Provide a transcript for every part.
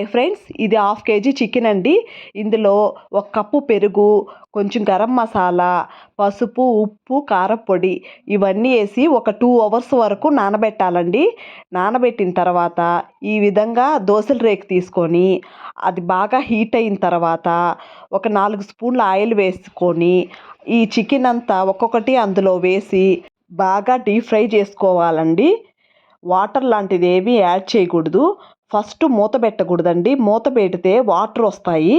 Hi friends ఇది half KG chicken అండి. ఇందులో ఒక కప్పు పెరుగు కొంచెం గరం మసాలా పసుపు ఉప్పు కారపొడి ఇవన్నీ వేసి ఒక టూ అవర్స్ వరకు నానబెట్టాలండి. నానబెట్టిన తర్వాత ఈ విధంగా దోశల రేకు తీసుకొని అది బాగా హీట్ అయిన తర్వాత ఒక నాలుగు స్పూన్ల ఆయిల్ వేసుకొని ఈ చికెన్ అంతా ఒక్కొక్కటి అందులో వేసి బాగా డీప్ ఫ్రై చేసుకోవాలండి. వాటర్ లాంటిది ఏమీ యాడ్ చేయకూడదు. ఫస్ట్ మూత పెట్టకూడదండి. మూత పెడితే వాటర్ వస్తాయి.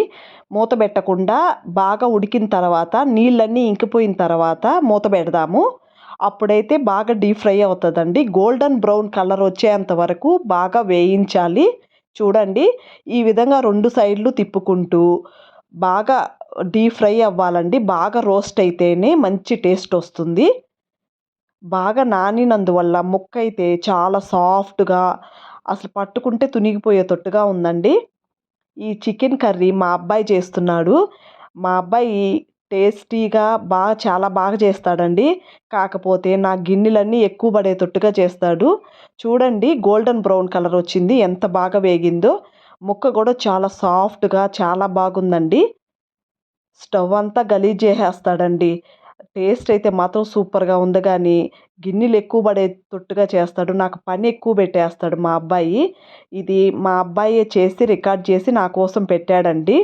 మూత పెట్టకుండా బాగా ఉడికిన తర్వాత నీళ్ళన్నీ ఇంకిపోయిన తర్వాత మూత పెడదాము. అప్పుడైతే బాగా డీప్ ఫ్రై అవుతుందండి. గోల్డెన్ బ్రౌన్ కలర్ వచ్చేంత వరకు బాగా వేయించాలి. చూడండి ఈ విధంగా రెండు సైడ్లు తిప్పుకుంటూ బాగా డీప్ ఫ్రై అవ్వాలండి. బాగా రోస్ట్ అయితేనే మంచి టేస్ట్ వస్తుంది. బాగా నానినందువల్ల ముక్క అయితే చాలా సాఫ్ట్గా అసలు పట్టుకుంటే తునిగిపోయే తొట్టుగా ఉందండి. ఈ చికెన్ కర్రీ మా అబ్బాయి చేస్తున్నాడు. మా అబ్బాయి టేస్టీగా బాగా చాలా బాగా చేస్తాడండి. కాకపోతే నా గిన్నెలన్నీ ఎక్కువ పడేటట్టుగా చేస్తాడు. చూడండి గోల్డెన్ బ్రౌన్ కలర్ వచ్చింది. ఎంత బాగా వేగిందో. ముక్క కూడా చాలా సాఫ్ట్గా చాలా బాగుందండి. స్టవ్ అంతా గలీజ్ చేసేస్తాడండి. టేస్ట్ అయితే మాత్రం సూపర్గా ఉంది కానీ గిన్నెలు ఎక్కువ పడేటట్టుగా చేస్తాడు. నాకు పని ఎక్కువ పెట్టేస్తాడు మా అబ్బాయి. ఇది మా అబ్బాయి చేసి రికార్డ్ చేసి నా కోసం పెట్టాడండి.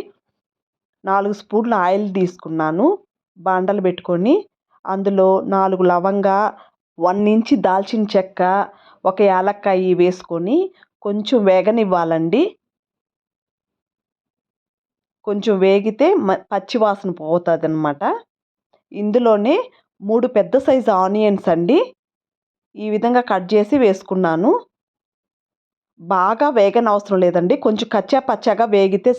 నాలుగు స్పూన్ల ఆయిల్ తీసుకున్నాను బాండలు పెట్టుకొని. అందులో నాలుగు లవంగా వన్ ఇంచ్ దాల్చిన చెక్క ఒక యాలక్కాయ వేసుకొని కొంచెం వేగనివ్వాలండి. కొంచెం వేగితే మ పచ్చివాసన పోతుంది అనమాట ఇందులోనే మూడు పెద్ద సైజు ఆనియన్స్ అండి. ఈ విధంగా కట్ చేసి వేసుకున్నాను. బాగా వేగన అవసరం లేదండి. కొంచెం కచ్చా పచ్చగా వేగితే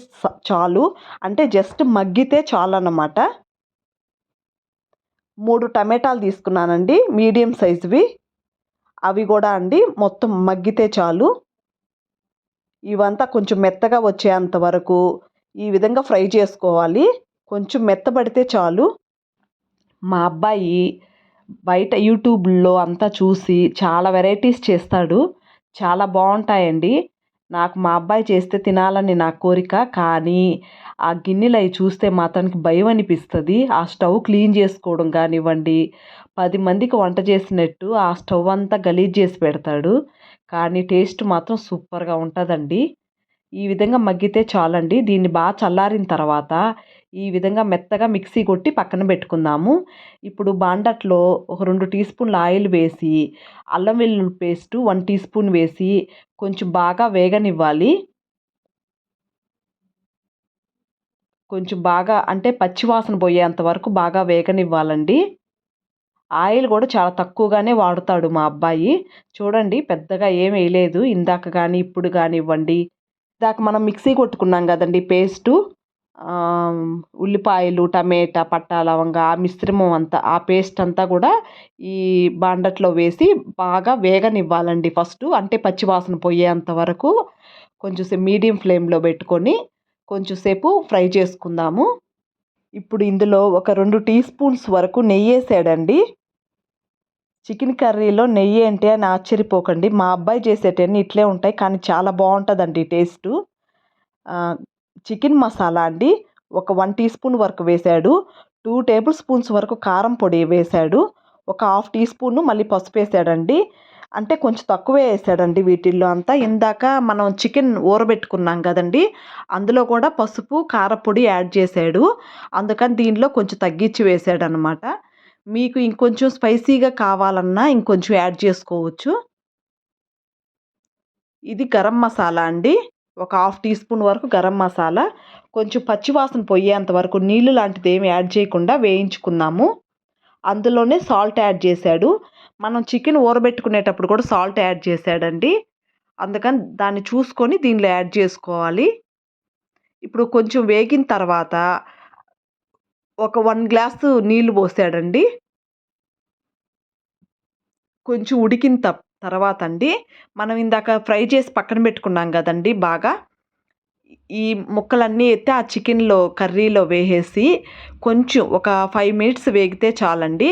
చాలు. అంటే జస్ట్ మగ్గితే చాలు అన్నమాట మూడు టమాటాలు తీసుకున్నానండి. మీడియం సైజువి. అవి కూడా అండి మొత్తం మగ్గితే చాలు. ఇవంతా కొంచెం మెత్తగా వచ్చేంత వరకు ఈ విధంగా ఫ్రై చేసుకోవాలి. కొంచెం మెత్తబడితే చాలు. మా అబ్బాయి బయట యూట్యూబ్లో అంతా చూసి చాలా వెరైటీస్ చేస్తాడు. చాలా బాగుంటాయండి. నాకు మా అబ్బాయి చేస్తే తినాలని నా కోరిక. కానీ ఆ గిన్నెలు అవి చూస్తే మాత్రానికి భయం అనిపిస్తుంది. ఆ స్టవ్ క్లీన్ చేసుకోవడం కానివ్వండి పది మందికి వంట చేసినట్టు ఆ స్టవ్ అంతా గలీజ్ చేసి పెడతాడు. కానీ టేస్ట్ మాత్రం సూపర్గా ఉంటుందండి. ఈ విధంగా మగ్గితే చాలండి. దీన్ని బాగా చల్లారిన తర్వాత ఈ విధంగా మెత్తగా మిక్సీ కొట్టి పక్కన పెట్టుకుందాము. ఇప్పుడు బాండట్లో ఒక రెండు టీ స్పూన్ల ఆయిల్ వేసి అల్లం వెల్లుల్లి పేస్ట్ వన్ టీ స్పూన్ వేసి కొంచెం బాగా వేగనివ్వాలి. కొంచెం బాగా అంటే పచ్చివాసన పోయేంత వరకు బాగా వేగనివ్వాలండి. ఆయిల్ కూడా చాలా తక్కువగానే వాడుతాడు మా అబ్బాయి. చూడండి పెద్దగా ఏం వేయలేదు. ఇందాక కానీ ఇప్పుడు కానివ్వండి ఇందాక మనం మిక్సీ కొట్టుకున్నాం కదండి పేస్టు. ఉల్లిపాయలు టమేటా పట్టా లవంగా ఆ మిశ్రమం అంతా ఆ పేస్ట్ అంతా కూడా ఈ బాండట్లో వేసి బాగా వేగనివ్వాలండి ఫస్ట్. అంటే పచ్చివాసన పోయేంత వరకు కొంచెం మీడియం ఫ్లేమ్లో పెట్టుకొని కొంచెంసేపు ఫ్రై చేసుకుందాము. ఇప్పుడు ఇందులో ఒక రెండు టీ స్పూన్స్ వరకు నెయ్యి వేసాడండి. చికెన్ కర్రీలో నెయ్యి అంటే అని ఆశ్చర్యపోకండి. మా అబ్బాయి చేసేటన్నీ ఇట్లే ఉంటాయి కానీ చాలా బాగుంటుందండి టేస్టు. చికెన్ మసాలా అండి. ఒక వన్ టీ స్పూన్ వరకు వేశాడు టూ టేబుల్ స్పూన్స్ వరకు కారం పొడి వేశాడు ఒక హాఫ్ టీ స్పూన్ మళ్ళీ పసుపు వేసాడండి. అంటే కొంచెం తక్కువే వేసాడండి వీటిల్లో అంతా. ఇందాక మనం చికెన్ ఊరబెట్టుకున్నాం కదండి. అందులో కూడా పసుపు కారపొడి యాడ్ చేశాడు అందుకని దీనిలో కొంచెం తగ్గించి వేసాడు అనమాట మీకు ఇంకొంచెం స్పైసీగా కావాలన్నా ఇంకొంచెం యాడ్ చేసుకోవచ్చు. ఇది గరం మసాలా అండి. ఒక హాఫ్ టీ స్పూన్ వరకు గరం మసాలా కొంచెం పచ్చివాసన పోయేంత వరకు నీళ్ళు లాంటిది ఏమి యాడ్ చేయకుండా వేయించుకుందాము. అందులోనే సాల్ట్ యాడ్ చేశాడు. మనం చికెన్ ఊరబెట్టుకునేటప్పుడు కూడా సాల్ట్ యాడ్ చేశాడండి. అందుకని దాన్ని చూసుకొని దీనిలో యాడ్ చేసుకోవాలి. ఇప్పుడు కొంచెం వేగిన తర్వాత ఒక వన్ గ్లాసు నీళ్ళు పోసాడండి. కొంచెం ఉడికిన తర్వాత అండి మనం ఇందాక ఫ్రై చేసి పక్కన పెట్టుకున్నాం కదండి బాగా. ఈ ముక్కలన్నీ అయితే ఆ చికెన్లో కర్రీలో వేసేసి కొంచెం ఒక ఫైవ్ మినిట్స్ వేగితే చాలండి.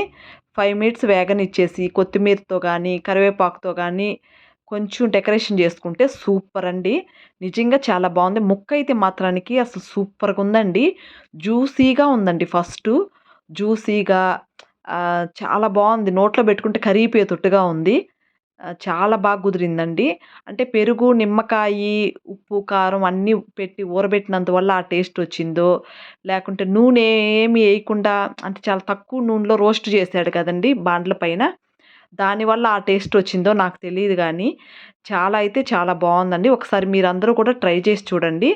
ఫైవ్ మినిట్స్ వేగనిచ్చేసి కొత్తిమీరతో కానీ కరివేపాకుతో కానీ కొంచెం డెకరేషన్ చేసుకుంటే సూపర్ అండి నిజంగా చాలా బాగుంది. ముక్క అయితే మాత్రానికి అసలు సూపర్గా ఉందండి. జ్యూసీగా ఉందండి ఫస్ట్. జ్యూసీగా చాలా బాగుంది. నోట్లో పెట్టుకుంటే కరిగిపోయేటట్టుగా ఉంది. చాలా బాగా కుదిరిందండి. అంటే పెరుగు నిమ్మకాయ ఉప్పు కారం అన్నీ పెట్టి ఊరబెట్టినందువల్ల ఆ టేస్ట్ వచ్చిందో లేకుంటే నూనె ఏమి వేయకుండా అంటే చాలా తక్కువ నూనెలో రోస్ట్ చేశాడు కదండి బాండ్ల పైన. దానివల్ల ఆ టేస్ట్ వచ్చిందో నాకు తెలియదు కానీ చాలా అయితే చాలా బాగుందండి ఒకసారి మీరందరూ కూడా ట్రై చేసి చూడండి.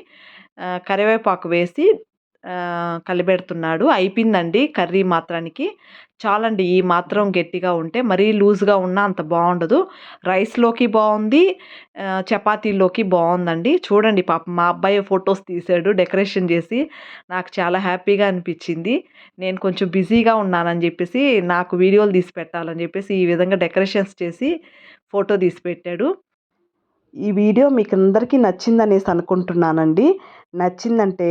కరివేపాకు వేసి కలిపెడుతున్నాడు. అయిపోయిందండి కర్రీ మాత్రానికి. చాలండి ఈ మాత్రం గట్టిగా ఉంటే మరీ లూజ్గా ఉన్నా అంత బాగుండదు. రైస్లోకి బాగుంది చపాతీలోకి బాగుందండి. చూడండి పాప మా అబ్బాయి ఫొటోస్ తీసాడు డెకరేషన్ చేసి. నాకు చాలా హ్యాపీగా అనిపించింది. నేను కొంచెం బిజీగా ఉన్నానని చెప్పేసి నాకు వీడియోలు తీసి పెట్టాలని చెప్పేసి ఈ విధంగా డెకరేషన్స్ చేసి ఫోటో తీసి పెట్టాడు. ఈ వీడియో మీకు అందరికీ నచ్చిందనేసి అనుకుంటున్నానండి. నచ్చిందంటే